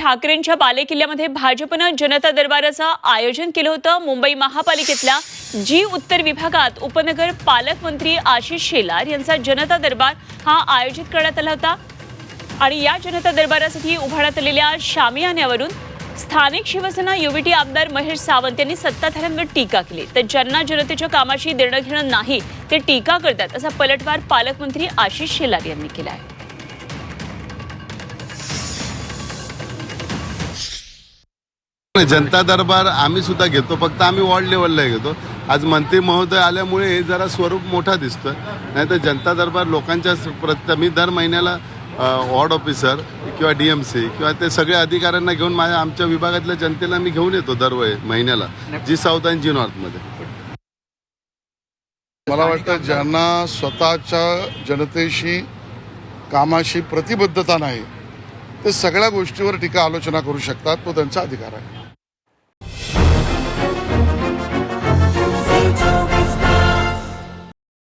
ठाकरेंच्या बालेकिल्ल्यामध्ये भाजपनं जनता दरबाराचं आयोजन केलं होतं. मुंबई महापालिकेतल्या जी उत्तर विभागात उपनगर पालकमंत्री आशिष शेलार यांचा जनता दरबार हा आयोजित करण्यात आला होता. आणि या जनता दरबारासाठी उभारण्यात आलेल्या शामियान्यावरून स्थानिक शिवसेना युबीटी आमदार महेश सावंत यांनी सत्ताधाऱ्यांवर टीका केली. तर ज्यांना जनतेच्या कामाशी देणं घेणं नाही ते टीका करतात असा पलटवार पालकमंत्री आशिष शेलार यांनी केला आहे. जनता दरबार आम्ही सुद्धा घेतो. फक्त आम्ही वॉर्ड लेवलला घेतो. आज मंत्री महोदय आल्यामुळे हे जरा स्वरूप मोठा दिसतोय नाही तर जनता दरबार लोकांच्या प्रत मी दर महिन्याला वॉर्ड ऑफिसर किंवा डीएमसी किंवा ते सगळ्या अधिकाऱ्यांना घेऊन माझ्या आमच्या विभागातल्या जनतेला मी घेऊन येतो दर महिन्याला. जी साऊथ आणि जी नॉर्थमध्ये. मला वाटतं ज्यांना स्वतःच्या जनतेशी कामाशी प्रतिबद्धता नाही ते सगळ्या गोष्टीवर टीका आलोचना करू शकतात. तो त्यांचा अधिकार आहे.